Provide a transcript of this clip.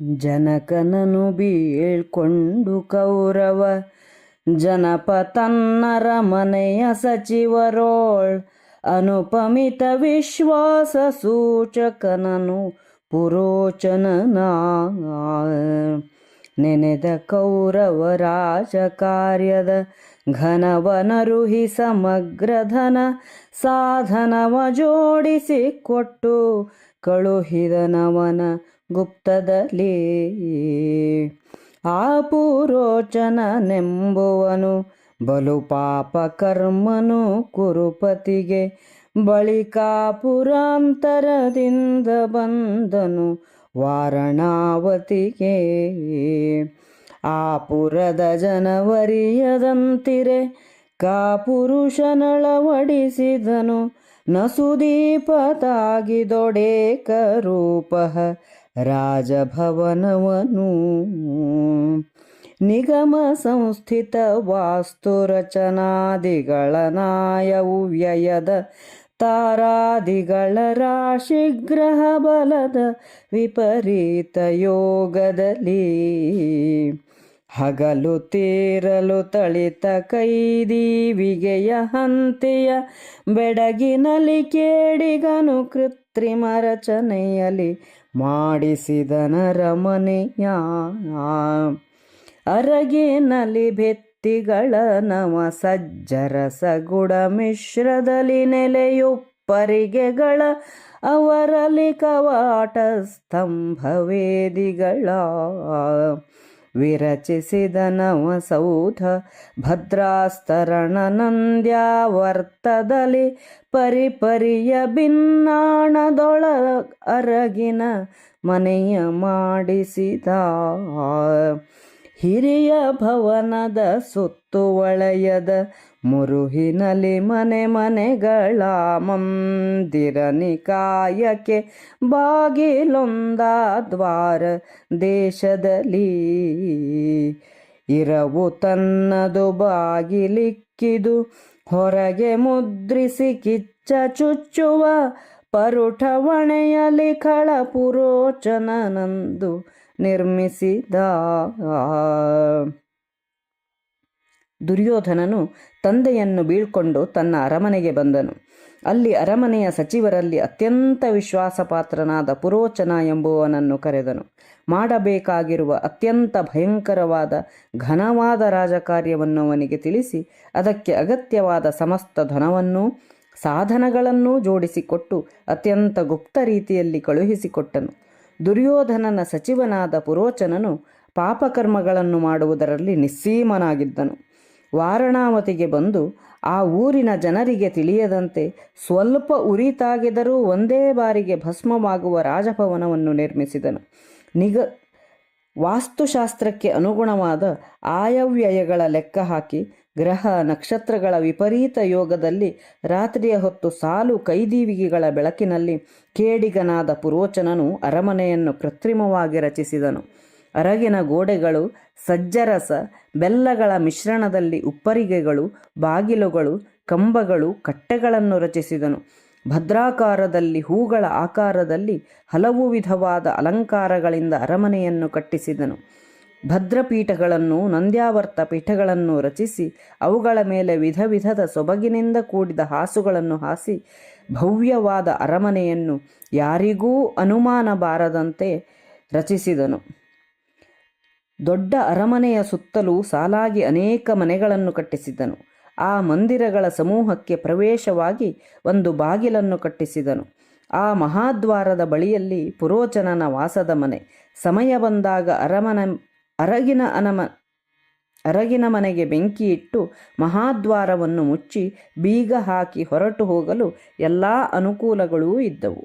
ಜನಕನನು ಬೀಳ್ಕೊಂಡು ಕೌರವ, ಜನಪತನ್ನರ ಮನೆಯ ಸಚಿವರೋಳ್, ಅನುಪಮಿತ ವಿಶ್ವಾಸ ಸೂಚಕನನು ಪುರೋಚನನ ನೆನೆದ ಕೌರವ ಕಾರ್ಯದ ಘನವನರುಹಿ ಸಮಗ್ರಧನ ಸಾಧನವ ಜೋಡಿಸಿ ಕೊಟ್ಟು ಕಳುಹಿದನವನ ಗುಪ್ತದಲ್ಲಿ. ಆ ಪುರೋಚನನೆಂಬುವನು ಬಲು ಪಾಪ ಕರ್ಮನು ಕುರುಪತಿಗೆ ಬಳಿಕಾಪುರಾಂತರದಿಂದ ಬಂದನು ವಾರಣಾವತಿಗೆ. ಆ ಜನವರಿಯದಂತಿರೆ ಕಾಪುರುಷನಳವಡಿಸಿದನು ನಸುದೀಪತಾಗಿದೊಡೇಕ ರೂಪಃ ರಾಜಭವನವನು ನಿಗಮ ಸಂಸ್ಥಿತ ವಾಸ್ತುರಚನಾದಿಗಳ ನಾಯವು ವ್ಯಯದ ತಾರಾದಿಗಳ ರಾಶಿ ಗ್ರಹ ಬಲದ ವಿಪರೀತ ಯೋಗದಲ್ಲಿ ಹಗಲು ತೀರಲು ತಳಿತ ಕೈದೀವಿಗೆಯ ಹಂತೆಯ ಬೆಡಗಿನಲ್ಲಿ ಕೇಡಿಗನು ಕೃತ್ರಿಮ ರಚನೆಯಲ್ಲಿ ಮಾಡಿಸಿದನ ರಮನೆಯ ಅರಗಿನಲ್ಲಿ ಬೆತ್ತಿಗಳ ನವ ಸಜ್ಜರ ಸಗುಡ ಮಿಶ್ರದಲ್ಲಿ ನೆಲೆಯುಪ್ಪರಿಗೆಗಳ ಅವರಲ್ಲಿ ಕವಾಟ ಸ್ತಂಭವೇದಿಗಳ ವಿರಚಿಸಿದ ನವಸೌಧ ಭದ್ರಾಸ್ತರಣ ನಂದ್ಯಾವರ್ತದಲ್ಲಿ ಪರಿಪರಿಯ ಭಿನ್ನಾಣದೊಳ ಅರಗಿನ ಮನೆಯ ಮಾಡಿಸಿದ ಹಿರಿಯ ಭವನದ ಸುತ್ತುವಳಯದ ಮುರುಹಿನಲಿ ಮನೆ ಮನೆಗಳ ಮಂದಿರ ನಿಕಾಯಕ್ಕೆ ಬಾಗಿಲೊಂದ ದ್ವಾರ ದೇಶದಲ್ಲಿ. ಇರವು ತನ್ನದು ಬಾಗಿಲಿಕ್ಕಿದು ಹೊರಗೆ ಮುದ್ರಿಸಿ ಕಿಚ್ಚ ಚುಚ್ಚುವ ಪರುಠವಣೆಯಲ್ಲಿ ಖಳ ಪುರೋಚನನಂದು ನಿರ್ಮಿಸಿದ ದುರ್ಯೋಧನನು ತಂದೆಯನ್ನು ಬೀಳ್ಕೊಂಡು ತನ್ನ ಅರಮನೆಗೆ ಬಂದನು. ಅಲ್ಲಿ ಅರಮನೆಯ ಸಚಿವರಲ್ಲಿ ಅತ್ಯಂತ ವಿಶ್ವಾಸಪಾತ್ರನಾದ ಪುರೋಚನ ಎಂಬುವನನ್ನು ಕರೆದನು. ಮಾಡಬೇಕಾಗಿರುವ ಅತ್ಯಂತ ಭಯಂಕರವಾದ, ಘನವಾದ ರಾಜಕಾರ್ಯವನ್ನು ಅವನಿಗೆ ತಿಳಿಸಿ, ಅದಕ್ಕೆ ಅಗತ್ಯವಾದ ಸಮಸ್ತ ಧನವನ್ನೂ, ಸಾಧನಗಳನ್ನೂ ಜೋಡಿಸಿಕೊಟ್ಟು ಅತ್ಯಂತ ಗುಪ್ತ ರೀತಿಯಲ್ಲಿ ಕಳುಹಿಸಿಕೊಟ್ಟನು. ದುರ್ಯೋಧನನ ಸಚಿವನಾದ ಪುರೋಚನನು ಪಾಪಕರ್ಮಗಳನ್ನು ಮಾಡುವುದರಲ್ಲಿ ನಿಸ್ಸೀಮನಾಗಿದ್ದನು. ವಾರಣಾವತಿಗೆ ಬಂದು ಆ ಊರಿನ ಜನರಿಗೆ ತಿಳಿಯದಂತೆ ಸ್ವಲ್ಪ ಉರಿತಾಗಿದರೂ ಒಂದೇ ಬಾರಿಗೆ ಭಸ್ಮವಾಗುವ ರಾಜಭವನವನ್ನು ನಿರ್ಮಿಸಿದನು. ನಿಗ ವಾಸ್ತುಶಾಸ್ತ್ರಕ್ಕೆ ಅನುಗುಣವಾದ ಆಯವ್ಯಯಗಳ ಲೆಕ್ಕ ಹಾಕಿ ಗ್ರಹ ನಕ್ಷತ್ರಗಳ ವಿಪರೀತ ಯೋಗದಲ್ಲಿ ರಾತ್ರಿಯ ಹೊತ್ತು ಸಾಲು ಕೈದೀವಿಗೆಗಳ ಬೆಳಕಿನಲ್ಲಿ ಕೇಡಿಗನಾದ ಪುರೋಚನನು ಅರಮನೆಯನ್ನು ಕೃತ್ರಿಮವಾಗಿ ರಚಿಸಿದನು. ಅರಗಿನ ಗೋಡೆಗಳು, ಸಜ್ಜರಸ, ಬೆಲ್ಲಗಳ ಮಿಶ್ರಣದಲ್ಲಿ ಉಪ್ಪರಿಗೆಗಳು, ಬಾಗಿಲುಗಳು, ಕಂಬಗಳು, ಕಟ್ಟೆಗಳನ್ನು ರಚಿಸಿದನು. ಭದ್ರಾಕಾರದಲ್ಲಿ ಹೂಗಳ ಆಕಾರದಲ್ಲಿ ಹಲವು ವಿಧವಾದ ಅಲಂಕಾರಗಳಿಂದ ಅರಮನೆಯನ್ನು ಕಟ್ಟಿಸಿದನು. ಭದ್ರಪೀಠಗಳನ್ನು, ನಂದ್ಯಾವರ್ತ ಪೀಠಗಳನ್ನು ರಚಿಸಿ, ಅವುಗಳ ಮೇಲೆ ವಿಧ ವಿಧದ ಸೊಬಗಿನಿಂದ ಕೂಡಿದ ಹಾಸುಗಳನ್ನು ಹಾಸಿ, ಭವ್ಯವಾದ ಅರಮನೆಯನ್ನು ಯಾರಿಗೂ ಅನುಮಾನ ಬಾರದಂತೆ ರಚಿಸಿದನು. ದೊಡ್ಡ ಅರಮನೆಯ ಸುತ್ತಲೂ ಸಾಲಾಗಿ ಅನೇಕ ಮನೆಗಳನ್ನು ಕಟ್ಟಿಸಿದನು. ಆ ಮಂದಿರಗಳ ಸಮೂಹಕ್ಕೆ ಪ್ರವೇಶವಾಗಿ ಒಂದು ಬಾಗಿಲನ್ನು ಕಟ್ಟಿಸಿದನು. ಆ ಮಹಾದ್ವಾರದ ಬಳಿಯಲ್ಲಿ ಪುರೋಚನನ ವಾಸದ ಮನೆ. ಸಮಯ ಬಂದಾಗ ಅರಮನೆ ಅರಗಿನ ಅನಮ ಅರಗಿನ ಮನೆಗೆ ಬೆಂಕಿಯಿಟ್ಟು ಮಹಾದ್ವಾರವನ್ನು ಮುಚ್ಚಿ ಬೀಗ ಹಾಕಿ ಹೊರಟು ಹೋಗಲು ಎಲ್ಲ ಅನುಕೂಲಗಳೂ ಇದ್ದವು.